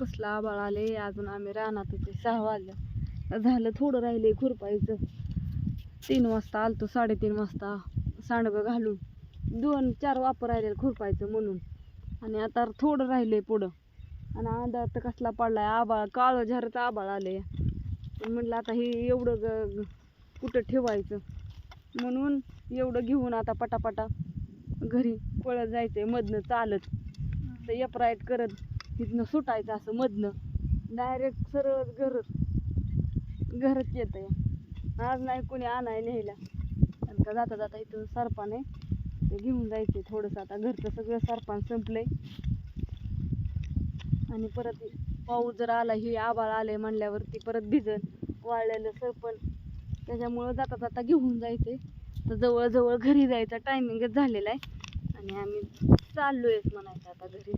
कसलं आबाळ आले अजून आम्ही रानात होते सहा वाजल्या झालं थोडं राहिले खुरपायचं. तीन वाजता आलतो साडेतीन वाजता सांडगं घालून. दोन चार वापर राहिले खुरपायचं म्हणून. आणि आता थोडं राहिले पुढं. आणि अंधार तर कसला पडलाय आबाळ काळं झरचं आबाळ आले पण म्हटलं आता हे एवढं ग कुठं ठेवायचं? म्हणून एवढं घेऊन आता पटापटा घरी पळत जायचंय मधनं चालत. तर एपरायट करत तिथनं सुटायचं असं मधनं. डायरेक्ट सरळ घरच घरच येत आहे आज नाही कोणी आणाय न्यायला. आणि का जाता जाता इथं सरपान आहे ते घेऊन जायचे थोडंसं. आता घरचं सगळं सरपान संपलंय. आणि परत पाऊस जर आला हे आबाळ आलंय म्हणल्यावरती परत भिजन वाळलेलं सरपण. त्याच्यामुळं जाता जाता घेऊन जायचे तर जवळजवळ घरी जायचा टायमिंगच झालेला आहे. आणि आम्ही चाललो आहेच म्हणायचं आता घरी.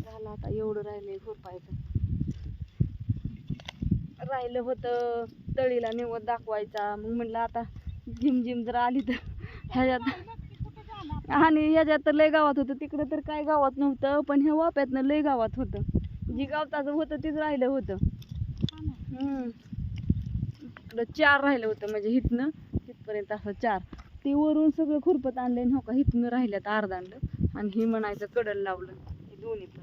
झालं आता एवढं राहिलंय खुरपायचं राहिलं होतं तळीला निवत दाखवायचा. मग म्हटलं आता जिम जिम जर आली तर ह्याच्यात आणि ह्याच्यात तर लय गावात होतं. तिकडं तर काय गावात नव्हतं पण ह्या वाप्यातनं लय गावात होतं. जी गावताचं होतं तीच राहिलं होतं. इकडं चार राहिलं होतं म्हणजे हिथनं तिथपर्यंत असं चार. ते वरून सगळं खुरपत आणलंय हो का हिथनं राहिल्यात अर्धांड आणि ही म्हणायचं कडल लावलं. हे दोन्ही पण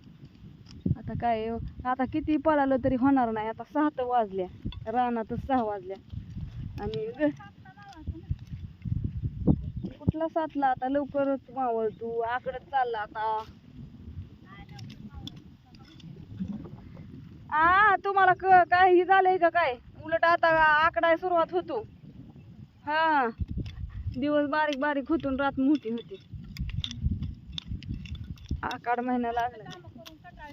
आता काय आता किती पळालं तरी होणार नाही. आता सहा तर वाजल्या. रानातच सहा वाजल्या. आणि कुठला सातला? आता लवकरच मावळ तू. आकडत चालला आता. आ तुम्हाला क काय हे झालंय का काय? उलट आता आकडाय सुरुवात होतो. हा. दिवस बारीक बारीक होतून रात मोठी होती. आकाड महिना लागला.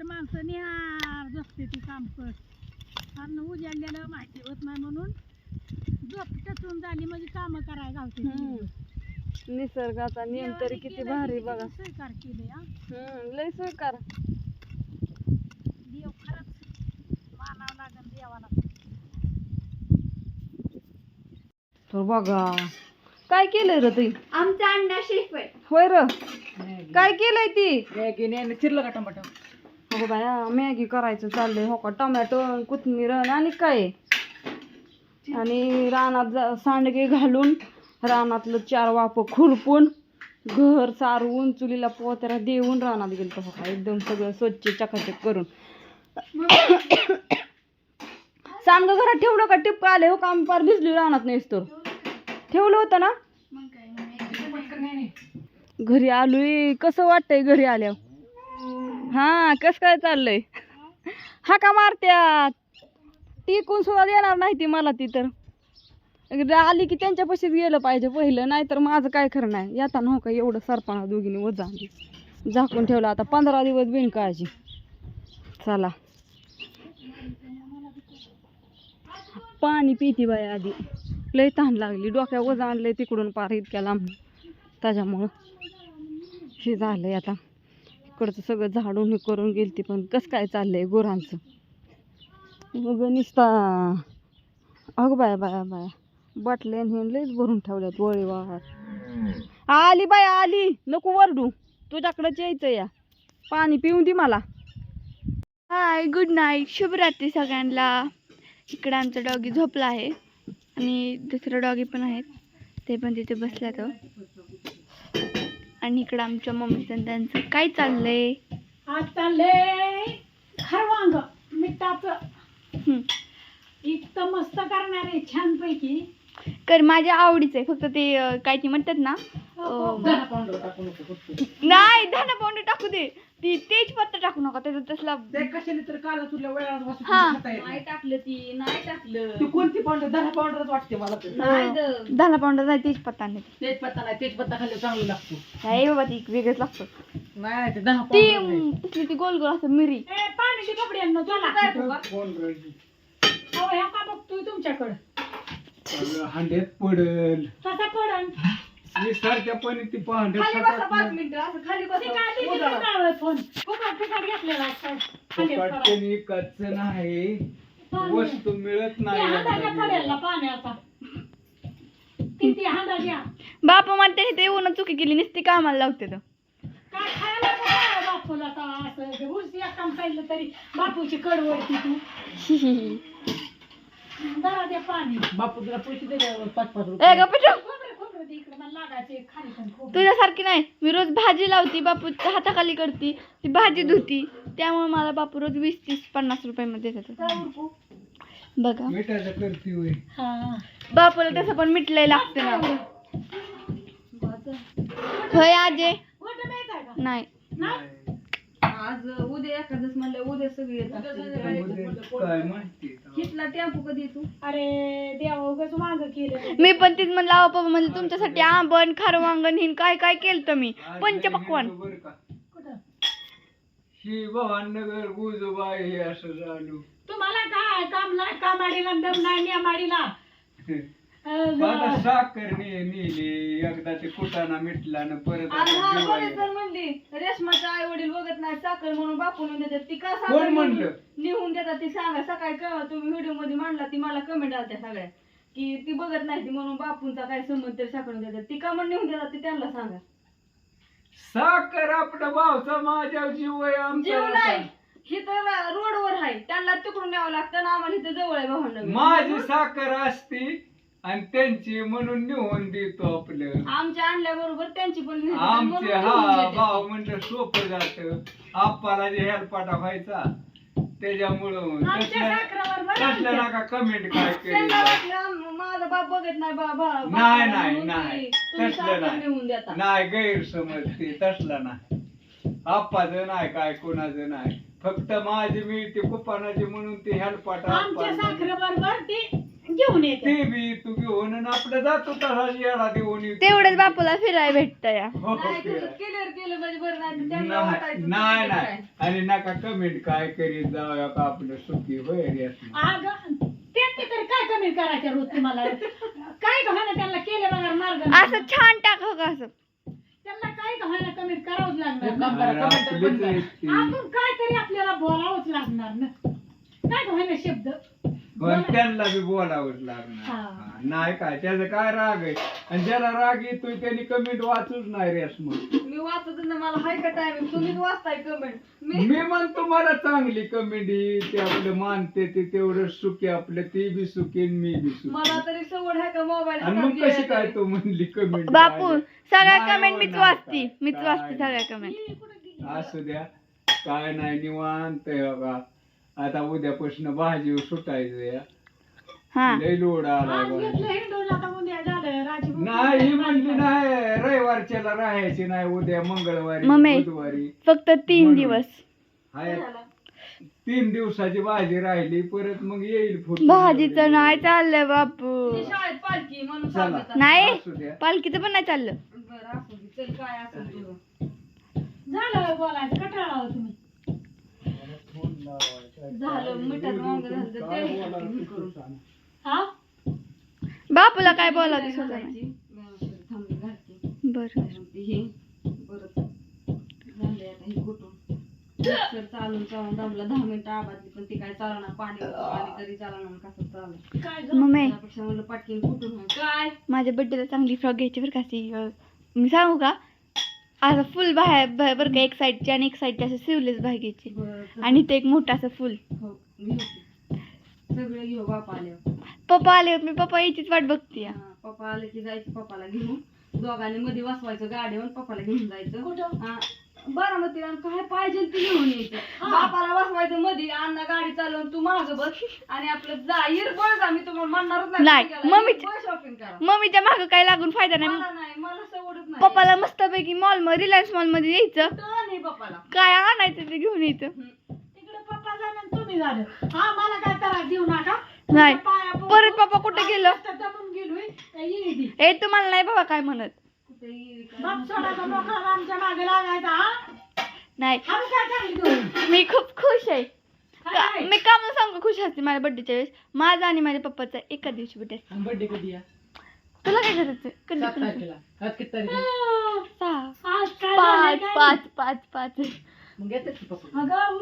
तर माणसं निहार झोपते ती काम कर कारण उजाडलेलं माहिती होत नाही म्हणून झोप टचून झाली म्हणजे कामं करायला हम्म. गावते निसर्गाचा नियम तरी किती भारी बघा. स्वीकार केले हा? हम्म लय स्वीकार. देव खरंच मानावं लागेल देवाला. तर बघा काय केलंय र ती? आमचा अंडा शेफ आहे होय र? काय केलंय ती? चिरलं का टमाटर अगं बाया मॅगी करायचं चाललंय. हो का? टोमॅटो कोथिंबीर आणि काय? आणि रानात जा- सांडगे घालून रानातलं चार वाप खुरपून घर सारवून चुलीला पोत्याला देऊन रानात गेलतो हो का? एकदम सगळं स्वच्छ चकाचक करून. सांडगं घरात ठेवलं का? टिपक आले. हो का? आम्ही पार भिजली रानात नेसतो ठेवलं होतं ना? घरी आलोय. कसं वाटतंय घरी आल्यावर? हा कस काय चाललंय? हा का मारत्यात? टिकून सुद्धा देणार नाही ती मला ती तर. आली की त्यांच्यापाशीच गेलं पाहिजे पहिलं नाहीतर माझं काय खरं नाही. येता हो का एवढं सरपणा दोघीने वजा आणली झाकून ठेवलं. आता पंधरा दिवस बिनकाळजी. चला. पाणी पिती बाई आधी. लय तहान लागली. डोक्या वजा आणलंय तिकडून पार इतक्या लांब. त्याच्यामुळं हे झालंय आता. इकडचं सगळं झाडून हे करून गेलती पण कसं काय चाललंय गुरांचं? मग निसता अगं बाया बाया बाया. बाटल्या हे भरून ठेवल्यात वळी वाहत आली बाया आली. नको वरडू. तुझ्याकडंच यायचं या. पाणी पिऊन दे मला. हाय गुड नाईट शुभरात्री सगळ्यांना. इकडं आमचा डॉगी झोपला आहे. आणि दुसरं डॉगी पण आहेत. ते पण तिथे बसल्यात. आणि इकडं आमच्या मम्मीचं त्यांचं. काय चाललंय? आज चाललंय खरवांग मिठाचं. हं. इतकं मस्त करणार आहे छान पैकी कर माझ्या आवडीचं आहे. फक्त ते अं, काय ते म्हणतात ना अं, नाही धना पावडर टाकू दे. ती तेज पत्ता टाकू नका त्याचा तसला कशाने तर काला तुला वेळा हा. नाही टाकलं ती नाही टाकलं. ती कोणती पावडर? दहा पावडरच वाटते मला तर. नाही ग. पावडर नाही तेज पत्ता नाही. तेज पत्ता नाही तेज पत्ता खाली चांगलं लागतो. नाही बाबा ती वेगळंच लागतं. नाही ते दहा ती पावडर नाही. तसली ती गोल गोल असं मिरी. ए, पाण्याची कपड्यांना चला. कोण राहिली? अहो, ह्या का बघतोय तुमच्याकडं? हांड्यात पडल. कसा पडन मी सारख्या पण ती खाली बसा पाच मिनिटं असं खाली बसा. फोन फुकट फुकट घेतलेला? खाली कच्च नाही. वस्तू मिळत ते नाही हाताच्या कडेला पाण्याचा ती ती हांडा घ्या बापा म्हणते ते येऊन चुकी केली नुसती कामाला लावते तर. काय खायला काय बापूला आता? असं एक काम खाल्लं तरी बापूची कड वळती तू जरा दे पाणी. बापू तुला पैसे दे का? पाच पाच ए रुपये इकडं मला लागायचे खाली पण तुझ्यासारखी नाही. मी रोज भाजी लावती बापू हाताखाली करती ती भाजी धुती. त्यामुळे मला बापू रोज वीस तीस पन्नास रुपये मध्ये देतात बघा. मिठाचं करती होय. हा. बापूला तसं पण मिटलंय लागतं ना. होय आजे? मोठं माहीत आहे का? नाही. नाही? आज उद्या एखादच म्हणलं उद्या सगळी येतात. त्यामध्ये काय माहिती हिटला टेम्पो कधी येतो? अरे देवा उगाच माग केलं मी पण तीच म्हणलं अहो पप्पा म्हणलं तुमच्यासाठी आंबण खारवांगण हिन काय काय केलं तुम्ही पंचपक्वान बरं का? कुठं? ही भवाननगर गुजोबाई हे असं झालो. तुम्हाला काय काम नाही कामाडीला दम नाही नियमाडीला? अं, आता साखर ने नेली एकदा ते कुटाणा मिटला ना परत आणि हा. कोणी म्हणली रेशमाचे आई वडील बघत नाही साखर म्हणून बापून देतात. ती का कोण साखर म्हणलं? लिहून- लिहून देतात? ती सांगा सकाळी कळवा तुम्ही व्हिडिओमध्ये मांडला ती मला कमेंट आलत्या सगळ्या. की ती बघत नाही ती म्हणून बापूंचा काय संबंध तरी साखर देतात. ती का म्हणून लिहून देतात ती त्यांना सांगा. साखर आपला भावचा माझ्या जीव आहे जीव नाही. आमचा ही तर रोडवर आहे. त्यांना तिकडून न्यावं लागतं ना आम्हाला इथं जवळ आहे भावंड. माझी साखर असती आणि त्यांची म्हणून निवून देतो आपलं आमच्या आणल्याबरोबर त्यांची पण म्हणून आमचे हा. भाव म्हणलं सोपं जात आप्पाला जे हेलपाटा व्हायचा त्याच्यामुळं आमच्या तसल्या साखरावर बरं तसल्या आमच्या. नका कमेंट काय केली त्यांना वाटलं आम- माझा बाप बघत नाही बा बा- नाही, नाही, म्हणून नाही. ती- तुम्ही तसलं साखर नाही. लिहून देता नाही गैरसमज ते तसला नाही आप्पाचं नाही काय कोणाचं नाही फक्त माझी मिळते कुपानाची म्हणून ते हेलपाटा आमच्या. साखरेबरोबर ती घेऊन येते ते बी तू घेऊन आणि आपलं जातो तसा येडा देऊन येतो. तेवढंच बापूला फिरायला भेटत या हो, नाही फिरायला. तसं केल्यावर केलं म्हणजे बरं नाही तर त्यांना नाही वाटायचं नाही तुम्ही नाही काय. आणि नका कमेंट काय करीत जाऊया का आपलं सुखी होय रे असं. अग त्यांनी तरी काय कमी करायच्या रोज तुम्हाला काय गव्हानं त्यांना केले बघा मार्ग असं छान टाक हो का असं त्यांना काय गव्हानं कमी करावंच लागणार ना. अरे आपलीच आहे ती. आपण काय तरी आपल्याला बोलावंच लागणार ना काय गव्हानं शब्द पण त्यांना बी बोलावंच लागणार. हा. हा, नाही काय त्याचं काय राग आहे? आणि ज्याला राग येतोय त्यांनी कमेंट वाचूच नाही रेस मग मी वाचत ना मला हाय का टायमिंग तुम्हीच वाचताय कमेंट मी मी म्हणतो मला चांगली कमेंट ते आपलं मानते ते तेवढं सुखी आपलं. ते बी सुखी आणि मी बी सुखी मला तरी सवड आहे का मोबाईल आणि मग कशी काय तो म्हणली कमेंट बापू सगळ्या नाही कमेंट हो, मीच नाही वाचती. काय, मीच काय वाचते नाही. सगळ्या कमेंट असू द्या. काय नाही निवांत आहे बघा आता उद्यापासून भाजी सुटायचं या. हा. लय लोड आला आज बघा. घेतलं हिंडून आता उद्या झालं राजी नाही ही म्हणली नाही रविवारच्याला राहायची नाही उद्या मंगळवारी मम्मी. बुधवारी. फक्त तीन. दिवस. हाय तीन दिवसाची भाजी राहिली परत मग येईल फोटो भाजीचं नाही चाललं बापू. ती शाळेत पालखी म्हणून चला. सांगतात. नाही असू द्या. पालखीचं पण नाही चाललं. बरं असू दे चल काय असेल तुझं. झालं बोलायचं कटाळा तुम्ही. झालं मिठात वांग झालं तर. हा बापूला काय बोलावं? व्यवस्थित थांबली घालते. बरं हे परत झाले आता हे कुठून मिक्सर चालून चालून दाबला दहा मिनिटं आबादली पण ती काय चालणार पाणी होतं, पाणी तरी चालणार कसं चाललं काय झालं? मम्मी त्यापेक्षा म्हणलं पटकीन कुठून. काय माझ्या बड्डेला चांगली फ्रॉक घ्यायची बरं का अशी अं, मी सांगू का असं फुल बाहेर बरं का एक साईडची आणि एक साईडची असं घ्यायची बरं आणि ते एक मोठं असं फुल. हो. सगळे घेऊ बापा आल्यावर. पप्पा आले मी पप्पा यायचीच वाट बघते हा, पप्पा आले की जायचं पप्पाला घेऊन. दोघांनी मध्ये बसवायचं गाडीवर पप्पाला घेऊन जायचं. कुठं? हा, बारामतीला आणि काय पाहिजे ते घेऊन यायचं. हा. बापाला बसवायचं मध्ये अण्णा गाडी चालवून तू माग बस आणि आपलं जा इरबळ जा मी तुम्हाला म्हणणारच नाही, मम्मी- शॉपिंग करा. मम्मीच्या मागं काय लागून फायदा नाही. मला नाही पप्पाला मस्तपैकी मॉलमध्ये रिलायन्स मॉलमध्ये यायचं. पप्पाला? काय आणायचं ते घेऊन यायचं तिकडे पप्पा झालं आणि तुम्ही झालं हा मला काय त्रास देऊ नका? नाही. पाया. परत पप्पा कुठे गेलं? नुसतं दमून गेलोय. त्या येई दी. ए तुम्हाला नाही बाबा काय म्हणत. कुठे येईल का? बाप सोडाचा मोकळा आमच्या मागे लागायचा हा? नाही. आम्ही काय मी खूप खुश आहे. का-? मी का म्हणून सांगू खुश असते माझ्या बड्डेच्या वेळेस. माझा आणि माझ्या पप्पाचा एका दिवशी बड्डे बर्थडे कधी या तुला काय करायचं कधी सात कर. तारखेला. आज किती तारीख आहे? सहा आज काय झालंय पाच काय? पाच पाच पाच. मग येतात की पप्पा अगं